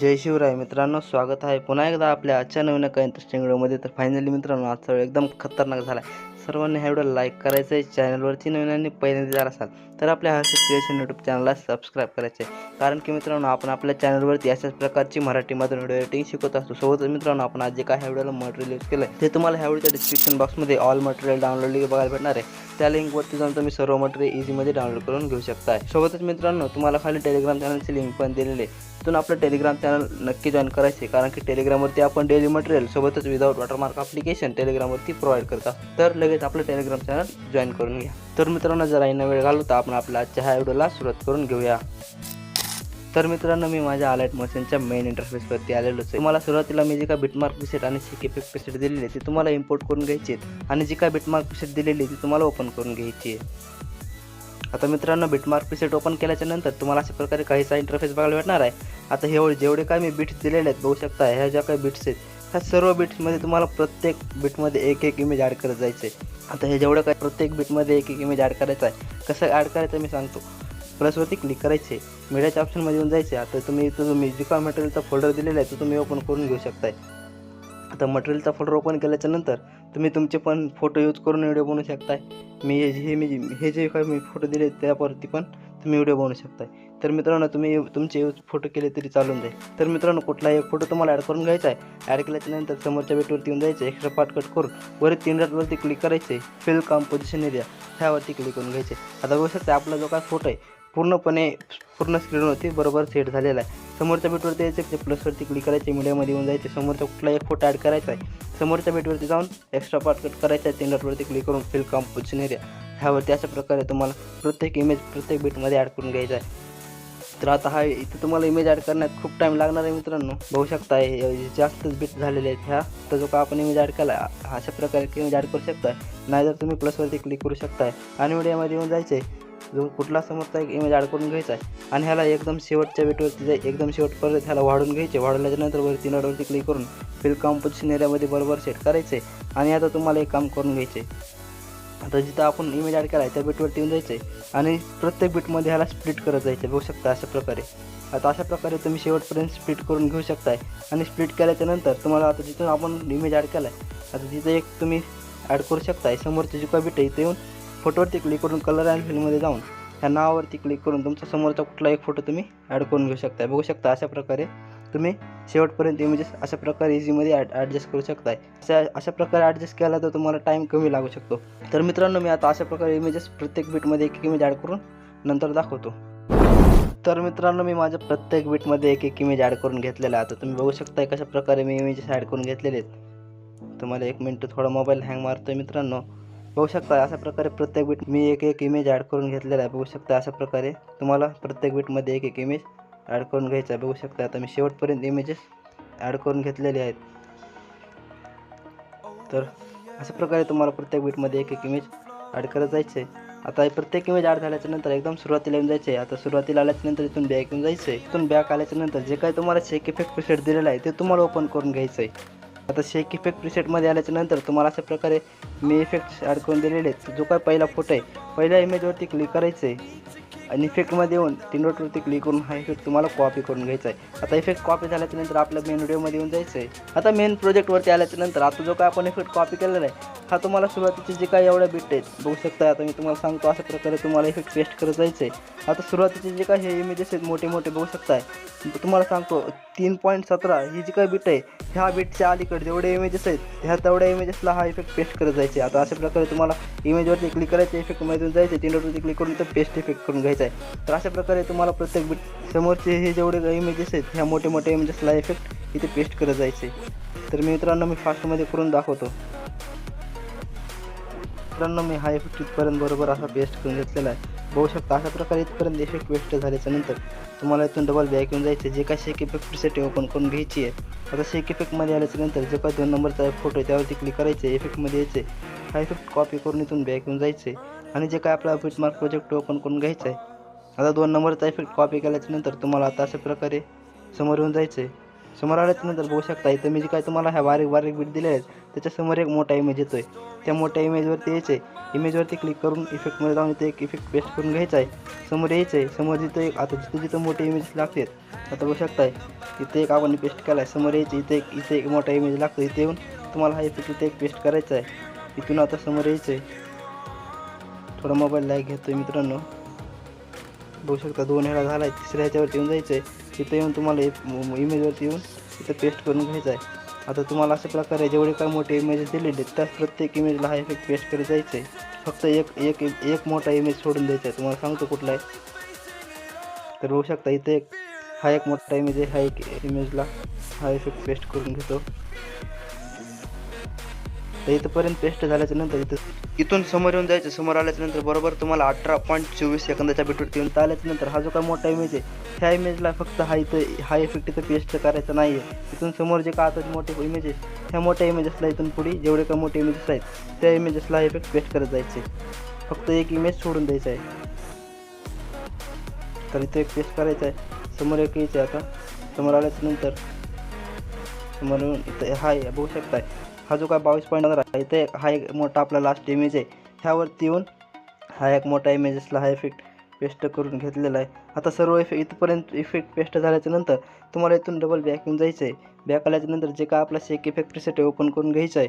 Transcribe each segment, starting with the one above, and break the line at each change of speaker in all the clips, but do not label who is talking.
जय शिवराय. मित्रांनो स्वागत आहे. पुन्हा एकदा आपल्या आजच्या नवीन एका इंटरेस्टिंग व्हिडिओमध्ये तर फायनली मित्रांनो आजचा व्हिडिओ एकदम खतरनाक झाला आहे सर्वांनी हा व्हिडिओ लाईक करायचा आहे चॅनलवरती नवीन आणि पहिल्यांदा जर असाल तर आपल्या हर्षद क्रिएशन यूट्यूब चॅनलला सबस्क्राईब करायचे आहे कारण की मित्रांनो आपण आपल्या चॅनलवरती अशाच प्रकारची मराठीमधून व्हिडिओ एडिटिंग शिकवत असतो. सोबतच मित्रांनो आपण आज जे काय ह्या व्हिडिओला मटेरियल यूज केलं आहे ते तुम्हाला ह्या व्हिडिओच्या डिस्क्रिप्शन बॉक्समध्ये ऑल मटेरियल डाउनलोड बघायला भेटणार आहे. त्या लिंकवरती जाऊन तुम्ही सर्व मटेरियल इझीमध्ये डाउनलोड करून घेऊ शकता सोबतच मित्रांनो तुम्हाला खाली टेलिग्राम चॅनलची लिंक पण दिलेली आहे. तिथून आपलं टेलिग्राम चॅनल नक्की जॉईन करायचे कारण की टेलिग्रामवरती आपण डेली मटेरियल सोबतच विदाऊट वॉटरमार्क अप्लिकेशन टेलिग्रामवरती प्रोव्हाइड करतात तर लगेच आपलं टेलिग्राम चॅनल जॉईन करून घ्या. तर मित्रांनो जरा यांना वेळ घालवता आपण आपल्या आजच्या ह्या व्हिडिओला सुरुवात करून घेऊया. तर मित्रांनो मी माझ्या आलाइट मशीनच्या मेन इंटरफेसवरती आलेलो आहे. तुम्हाला सुरुवातीला मी जे काय बिटमार्क पिसेट आणि सिक इफेक्ट प्रिसेट दिलेली आहे ती तुम्हाला इम्पोर्ट करून घ्यायची आहेत आणि जी काय बिटमार्क पिसेट दिलेली ती तुम्हाला ओपन करून घ्यायची आहे. आता मित्रांनो बिटमार्क प्रिसेट ओपन केल्याच्यानंतर तुम्हाला अशा प्रकारे काहीसा इंटरफेस बघायला भेटणार आहे. आता हे जेवढे काय मी बिट्स दिलेले आहेत बघू शकता ह्या ज्या काही बिट्स आहेत ह्या सर्व बिट्समध्ये तुम्हाला प्रत्येक बिटमध्ये एक एक इमेज ॲड करत जायचं आहे. आता हे जेवढं काय प्रत्येक बिटमध्ये एक एक इमेज ॲड करायचं आहे कसं ॲड करायचं मी सांगतो. प्लसवरती क्लिक करायचे मीडियाच्या ऑप्शनमध्ये येऊन जायचे आता तुम्ही इथं तुम्ही मटेरियलचा फोल्डर दिलेला आहे तो तुम्ही ओपन करून घेऊ शकताय. आता मटेरियलचा फोल्डर ओपन केल्याच्यानंतर तुम्ही तुमचे पण फोटो यूज करून व्हिडिओ बनवू शकताय. मी हे हे मी हे जे काही मी फोटो दिले त्यावरती पण तुम्ही व्हिडिओ बनवू शकताय. तर मित्रांनो तुम्ही तुमचे यूज फोटो केले तरी चालून जाईल. तर मित्रांनो कुठलाही एक फोटो तुम्हाला ॲड करून घ्यायचा आहे ॲड केल्याच्यानंतर समोरच्या बेटवरती येऊन जायचं एक्स्ट्रा पार्ट करून वर तीन रातवरती क्लिक करायचे फिल कॉम्पोजिशन एरिया ह्यावरती क्लिक करून घ्यायचे आता बघू शकता आपला जो काय फोटो आहे पूर्णपणे पूर्ण स्क्रीनवरती बरोबर सेट झालेला आहे. समोरच्या बेटवरती यायचं ते प्लसवरती क्लिक करायचे मीडियामध्ये येऊन जायचे. समोरचा कुठला एक फोटो ॲड करायचा आहे समोरच्या बेटवरती जाऊन एक्स्ट्रा पार्ट कट करायचा आहे तीन क्लिक करून फिल कॉम्पोजिशन एरिया ह्यावरती अशा प्रकारे तुम्हाला प्रत्येक इमेज प्रत्येक बेटमध्ये ॲड करून घ्यायचा आहे. तर आता हा इथं तुम्हाला इमेज ॲड करण्यात खूप टाईम लागणार आहे मित्रांनो. बघू शकता जास्तच बीट झालेले आहेत ह्या. तर जो का आपण इमेज ॲड केला अशा प्रकारे इमेज ॲड करू शकताय. नाहीतर तुम्ही प्लसवरती क्लिक करू शकताय. आणि मीडियामध्ये येऊन जायचे जो कुठला समोरचा एक इमेज ॲड करून घ्यायचा आहे. आणि ह्याला एकदम शेवटच्या बेटवरती जाय एकदम शेवटपर्यंत ह्याला वाढून घ्यायचे. वाढवल्याच्या नंतर वरती नडवरती क्लिक करून फिल कॉम्पोजिशन एरियामध्ये बरोबर सेट करायचे. आणि आता तुम्हाला एक काम करून घ्यायचे. आता जिथं आपण इमेज ॲड केला आहे त्या बीटवरती येऊन जायचं आहे आणि प्रत्येक बीटमध्ये ह्याला स्प्लिट करत जायचं बघू शकता अशा प्रकारे. आता अशा प्रकारे तुम्ही शेवटपर्यंत स्प्लिट करून घेऊ शकताय. आणि स्प्लिट केल्याच्यानंतर तुम्हाला आता जिथून आपण इमेज ॲड केला आहे आता तिथं एक तुम्ही ॲड करू शकताय समोरची जुका बीट आहे इथे येऊन फोटोवरती क्लिक करून कलर अँड फिलमध्ये जाऊन ह्या नावावरती क्लिक करून तुमचा समोरचा कुठला एक फोटो तुम्ही ॲड करून घेऊ शकताय. बघू शकता अशा प्रकारे तुम्ही शेवटपर्यंत इमेजेस अशा प्रकारे इझीमध्ये ॲड ॲडजस्ट करू शकताय. अशा अशा प्रकारे ॲडजस्ट केला तर तुम्हाला टाईम कमी लागू शकतो. तर मित्रांनो मी आता अशा प्रकारे इमेजेस प्रत्येक बीटमध्ये एक एक इमेज ॲड करून नंतर दाखवतो. तर मित्रांनो मी माझ्या प्रत्येक बीटमध्ये एक एक इमेज ॲड करून घेतलेला आहे. आता तुम्ही बघू शकताय कशा प्रकारे मी इमेजेस ॲड करून घेतलेले आहेत. तुम्हाला एक मिनटं थोडा मोबाईल हँग मारतोय मित्रांनो. बघू शकता अशा प्रकारे प्रत्येक बीट मी एक एक इमेज ॲड करून घेतलेला आहे. बघू शकता अशा प्रकारे तुम्हाला प्रत्येक बीटमध्ये एक एक इमेज ॲड करून घ्यायचा आहे. बघू शकता आता मी शेवटपर्यंत इमेजेस ॲड करून घेतलेले आहेत. तर अशा प्रकारे तुम्हाला प्रत्येक बीटमध्ये एक एक इमेज ॲड करत जायचं आहे आता हे प्रत्येक इमेज ॲड झाल्याच्यानंतर एकदम सुरुवातीला येऊन जायचं आहे आता सुरुवातीला आल्याच्यानंतर इथून बॅक येऊन जायचं आहे इथून बॅक आल्याच्यानंतर जे काही तुम्हाला शेक इफेक्ट पेशेट दिलेला आहे ते तुम्हाला ओपन करून घ्यायचं आहे आता शेक इफेक्ट प्रिसेटमध्ये आल्याच्यानंतर तुम्हाला अशा प्रकारे मी इफेक्ट अडकवून दिलेले आहेत. जो काय पहिला फोटो आहे पहिल्या इमेजवरती क्लिक करायचं आहे आणि इफेक्टमध्ये येऊन तीन डॉटवरती क्लिक करून हा इफेक्ट तुम्हाला कॉपी करून घ्यायचा आहे. आता इफेक्ट कॉपी झाल्याच्यानंतर आपल्या मेन व्हिडिओमध्ये येऊन जायचं आहे आता मेन प्रोजेक्टवरती आल्याच्यानंतर आता जो काय आपण इफेक्ट कॉपी केलेला आहे हा तुम्हाला सुरुवातीचे जे काय एवढ्या बिट आहेत बघू शकता आता मी तुम्हाला सांगतो अशा प्रकारे तुम्हाला इफेक्ट पेस्ट करत जायचं आहे आता सुरुवातीचे जे काही हे इमेजेस आहेत मोठे मोठे बघू शकताय तुम्हाला सांगतो तीन पॉईंट सतरा ही जी काय बिट आहे ह्या बिटच्या अलीकडे जेवढे इमेजेस आहेत ह्या तेवढ्या इमेजेसला हा इफेक्ट पेस्ट करत जायचे आता अशा प्रकारे तुम्हाला इमेजवरती क्लिक करायचे इफेक्टमधून जायचे तीन डॉटवरती क्लिक करून तर पेस्ट इफेक्ट करून घ्यायचं. आहे. तर अशा प्रकारे तुम्हाला प्रत्येक बीट समोरचे हे जेवढे इमेजेस आहेत ह्या मोठे मोठे इमेजेसला इफेक्ट इथे पेस्ट करत जायचे. तर मी मित्रांनो मी फास्टमध्ये करून दाखवतो. मित्रांनो मी हा इफेक्ट इथपर्यंत बरोबर असा पेस्ट करून घेतलेला आहे. बघू शकता अशा प्रकारे इथपर्यंत इफेक्ट पेस्ट झाल्याच्यानंतर तुम्हाला इथून डबल बॅक येऊन जायचं जे काय शेक इफेक्ट सेटिंग ओपन करून घ्यायची आहे. आता शेक इफेक्टमध्ये आल्याच्यानंतर जे काय दोन नंबरचा फोटो आहे त्यावरती क्लिक करायचे इफेक्टमध्ये यायचे. हा इफेक्ट कॉपी करून इथून बॅक येऊन जायचे आणि जे काय आपला बिटमार्क प्रोजेक्ट ओपन करून घ्यायचं आहे आता दोन नंबरचा इफेक्ट कॉपी केल्याच्यानंतर तुम्हाला आता अशा प्रकारे समोर येऊन जायचं आहे समोर आल्याच्यानंतर बघू शकता इथं मी जे काय तुम्हाला ह्या बारीक बारीक बीट दिले आहेत त्याच्यासमोर एक मोठा इमेज येतोय. त्या मोठ्या इमेजवरती यायचं आहे इमेजवरती क्लिक करून इफेक्टमध्ये जाऊन इथे एक इफेक्ट पेस्ट करून घ्यायचा आहे समोर यायचं आहे समोर जिथं एक आता जिथं जिथं मोठे इमेज लागते आता बघू शकताय इथे एक आपण पेस्ट केला आहे समोर यायचं इथे एक इथे एक मोठा इमेज लागतो इथे येऊन तुम्हाला हा इफेक्ट इथे एक पेस्ट करायचा आहे इथून आता समोर यायचं आहे थोडा मोबाईल लाईक आहे मित्रांनो. बघू शकता दोन वेळा झाला आहे तिसऱ्या ह्याच्यावरती येऊन जायचं आहे तिथं येऊन तुम्हाला इमेजवरती येऊन तिथं पेस्ट करून घ्यायचं आहे आता तुम्हाला अशा प्रकारे जेवढे काय मोठे इमेजेस दिलेले आहेत त्याच प्रत्येक इमेजला हा इफेक्ट पेस्ट करत जायचं आहे फक्त एक एक एक मोठा इमेज सोडून द्यायचा आहे. तुम्हाला सांगतो कुठला आहे. तर बघू शकता इथे एक हा एक मोठा इमेज आहे. हा एक इमेजला हा इफेक्ट पेस्ट करून घेतो. तर इथंपर्यंत पेस्ट झाल्याच्यानंतर इथं इथून समोर येऊन जायचं समोर आल्याच्यानंतर बरोबर तुम्हाला अठरा पॉईंट चोवीस सेकंदाच्या बिटवरती येऊन आल्याच्यानंतर हा जो काय मोठा इमेज आहे ह्या इमेजला फक्त हा इथं हा इफेक्ट इथं पेस्ट करायचा नाही आहे इथून समोर जे काय आता मोठे इमेज आहे ह्या मोठ्या इमेजेसला इथून पुढे जेवढे काय मोठे इमेजेस आहेत त्या इमेजेसला इफेक्ट पेस्ट करत जायचे. फक्त एक इमेज सोडून द्यायचा आहे. तर इथे एक पेस्ट करायचा आहे. समोर एक यायचं आहे आता. समोर आल्याच्यानंतर समोर येऊन इथं हा आहे, बघू शकताय. हा जो काय बावीस पॉईंट आहे इथे एक- हा एक मोठा आपला लास्ट इमेज आहे. ह्यावरती येऊन हा एक मोठा इमेजेसला हा इफेक्ट पेस्ट करून घेतलेला आहे. आता सर्व इफेक्ट इथपर्यंत इफेक्ट पेस्ट झाल्याच्यानंतर तुम्हाला इथून डबल बॅक येऊन जायचं आहे. बॅक आल्याच्यानंतर जे काय आपला शेक इफेक्ट प्रिसेट ओपन करून घ्यायचं आहे.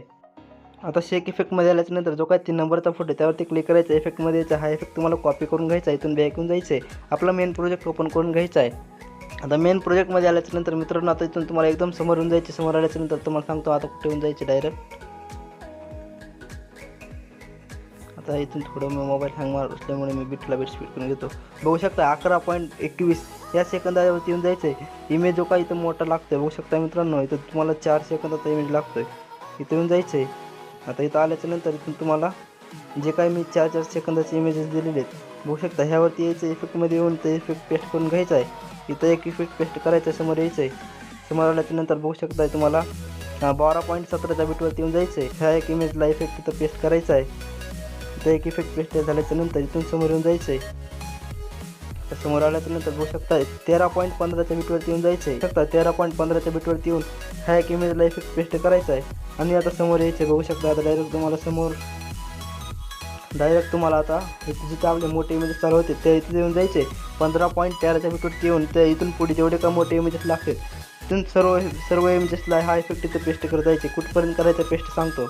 आता शेक इफेक्टमध्ये आल्याच्यानंतर जो काय तीन नंबरचा फोटो आहे त्यावरती क्लिक करायचा इफेक्टमध्ये यायचा हा इफेक्ट तुम्हाला कॉपी करून घ्यायचा आहे इथून बॅक येऊन जायचं आहे. आपला मेन प्रोजेक्ट ओपन करून घ्यायचा आहे. आता मेन प्रोजेक्टमध्ये आल्याच्यानंतर मित्रांनो आता इथून तुम्हाला एकदम समोर येऊन जायचे समोर आल्याच्यानंतर तुम्हाला सांगतो आता कुठे येऊन जायचे डायरेक्ट आता इथून थोडं मी मोबाईल हँग मार असल्यामुळे मी बिटला बीट स्पीड करून घेतो. बघू शकता अकरा पॉईंट एकवीस या सेकंदावरती येऊन जायचं आहे इमेज जो काय इथं मोठा लागतोय बघू शकता मित्रांनो इथं तुम्हाला चार सेकंदाचा इमेज लागतो आहे इथं येऊन जायचं आहे आता इथं आल्याच्यानंतर इथून तुम्हाला जे काय मी चार चार सेकंदाचे इमेजेस दिलेले आहेत बघू शकता ह्यावरती यायचं इफेक्टमध्ये येऊन ते इफेक्ट पेस्ट करून घ्यायचा आहे. इथं एक इफेक्ट पेस्ट करायचं आहे समोर यायचं आहे समोर आल्याच्यानंतर बघू शकताय तुम्हाला. बारा पॉईंट सतराच्या बीटवरती येऊन जायचं आहे ह्या एक इमेजला इफेक्ट तिथं पेस्ट करायचा आहे. इथं एक इफेक्ट पेस्ट झाल्याच्यानंतर इथून समोर येऊन जायचं आहे समोर आल्याच्यानंतर बघू शकताय तेरा पॉईंट पंधराच्या बीटवरती येऊन जायचं आहे शकता तेरा पॉईंट पंधराच्या बीटवरती येऊन ह्या एक इमेजला इफेक्ट पेस्ट करायचा आहे. आणि आता समोर यायचं आहे बघू शकता आता डायरेक्ट तुम्हाला समोर डायरेक्ट तुम्हाला आता इथे जिथे आपले मोठे इमेजेस चालू होते ते इथे येऊन जायचे. पंधरा पॉईंट तेराच्या बिटवरती येऊन ते इथून पुढे जेवढे का मोठे इमेजेस लागतील तिथून सर्व सर्व इमेजेसला हा इफेक्ट इथं पेस्ट करत जायचे. कुठपर्यंत करायचं पेस्ट सांगतो.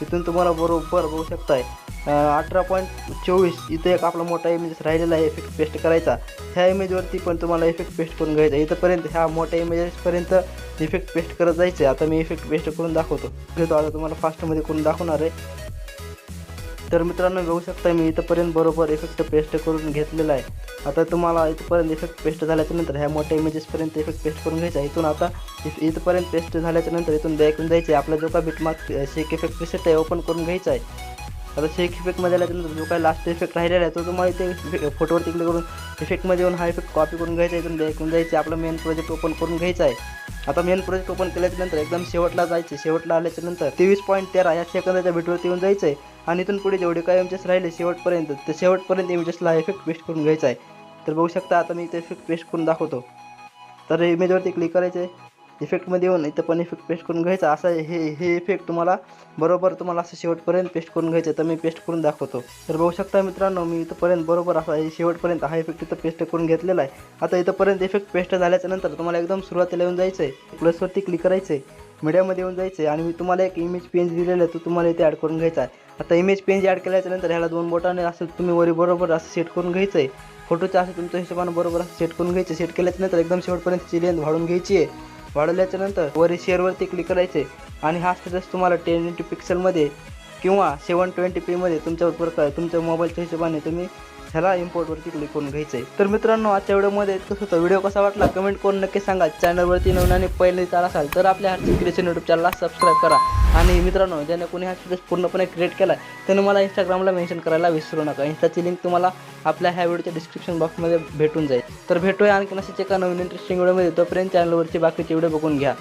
तिथून तुम्हाला बरोबर बघू शकताय. अठरा पॉईंट चोवीस इथे एक आपला मोठा इमेजेस राहिलेला आहे इफेक्ट पेस्ट करायचा. ह्या इमेजवरती पण तुम्हाला इफेक्ट पेस्ट करून घ्यायचा. इथंपर्यंत ह्या मोठ्या इमेजेसपर्यंत इफेक्ट पेस्ट करत जायचं. आहे आता मी इफेक्ट पेस्ट करून दाखवतो. घेतो आता तुम्हाला फास्टमध्ये करून दाखवणार आहे. तर मित्रांनो बघू शकता मी इथंपर्यंत बरोबर इफेक्ट पेस्ट करून घेतलेला आहे. आता तुम्हाला इथंपर्यंत इफेक्ट पेस्ट झाल्याच्यानंतर ह्या मोठ्या इमेजेसपर्यंत इफेक्ट पेस्ट करून घ्यायचा इथून आता इथ- इथपर्यंत पेस्ट झाल्याच्यानंतर इथून बॅकून जायचं आहे. आपला जो काय beat mark shake effect preset आहे ओपन करून घ्यायचा आहे. आता शेक इफेक्टमध्ये आल्याच्यानंतर जो काय लास्ट इफेक्ट राहिलेला आहे तो तुम्हाला इथे फोटोवर तिकडे करून इफेक्टमध्ये येऊन हा इफेक्ट कॉपी करून घ्यायचा आहे. इथून बॅक येऊन जायचं आहे. आपला मेन प्रोजेक्ट ओपन करून घ्यायचा आहे. आता मेन प्रोजेक्ट ओपन केल्याच्यानंतर एकदम शेवटला जायचं शेवटला आल्याच्यानंतर तेवीस पॉईंट तेरा या सेकंदाच्या बिटवरती येऊन जायचं आहे. आणि इथून पुढे जेवढे काय इमेजेस राहिले शेवटपर्यंत ते शेवटपर्यंत इमेजेसला इफेक्ट पेस्ट करून घ्यायचा आहे. तर बघू शकता आता मी इथे इफेक्ट पेस्ट करून दाखवतो. तर इमेजवरती क्लिक करायचं आहे इफेक्टमध्ये येऊन इथं पण इफेक्ट पेस्ट करून घ्यायचा. असा हे हे इफेक्ट तुम्हाला बरोबर तुम्हाला असं शेवटपर्यंत पेस्ट करून घ्यायचं आहे. तर मी पेस्ट करून दाखवतो. तर बघू शकता मित्रांनो मी इथंपर्यंत बरोबर असा हे शेवटपर्यंत हा इफेक्ट इथं पेस्ट करून घेतलेला आहे. आता इथंपर्यंत इफेक्ट पेस्ट झाल्याच्यानंतर तुम्हाला एकदम सुरुवातीला येऊन जायचं आहे प्लसवरती क्लिक करायचं आहे मीडियामध्ये येऊन जायचं आहे. आणि मी तुम्हाला एक इमेज पेंज दिलेला आहे तो तुम्हाला इथे ॲड करून घ्यायचा आहे. आता इमेज पेंज ॲड केल्याच्यानंतर ह्याला दोन बोटाने असं तुम्ही वरी बरोबर असं सेट करून घ्यायचं आहे. फोटोचं असं तुमच्या हिशोबानं बरोबर असं सेट करून घ्यायचं सेट केल्याच्यानंतर एकदम शेवटपर्यंत ची लेंथ वाढून घ्यायची आहे. वाढवल्याच्यानंतर वरी शेअरवरती क्लिक करायचे आणि हा स्टेटस तुम्हाला टेन इंटू पिक्सलमध्ये किंवा सेवन ट्वेंटी पीमध्ये तुमच्या प्रकार तुमच्या मोबाईलच्या हिशोबाने तुम्ही ह्याला इम्पोर्टवरती क्लिक करून घ्यायचं आहे तर मित्रांनो आजच्या व्हिडिओमध्ये इतकंच होतं. व्हिडिओ कसा वाटला? कमेंट करून नक्की सांगा. चॅनलवरती नवीन आणि पहिले चाल असाल तर आपल्या हार्दिक क्रिएशन यूट्यूब चॅनलला सबस्क्राईब करा. आणि मित्रांनो ज्याने कोणी हा स्टेटस पूर्णपणे क्रिएट केला त्याने मला इंस्टाग्रामला मेन्शन करायला विसरू नका. इंस्टाची लिंक तुम्हाला आपल्या ह्या व्हिडिओच्या डिस्क्रिप्शन बॉक्समध्ये भेटून जाईल. तर भेटूया आणखी अशाच एका नवीन इंटरेस्टिंग व्हिडिओमध्ये तोपर्यंत चॅनलवरची बाकीचे व्हिडिओ बघून घ्या.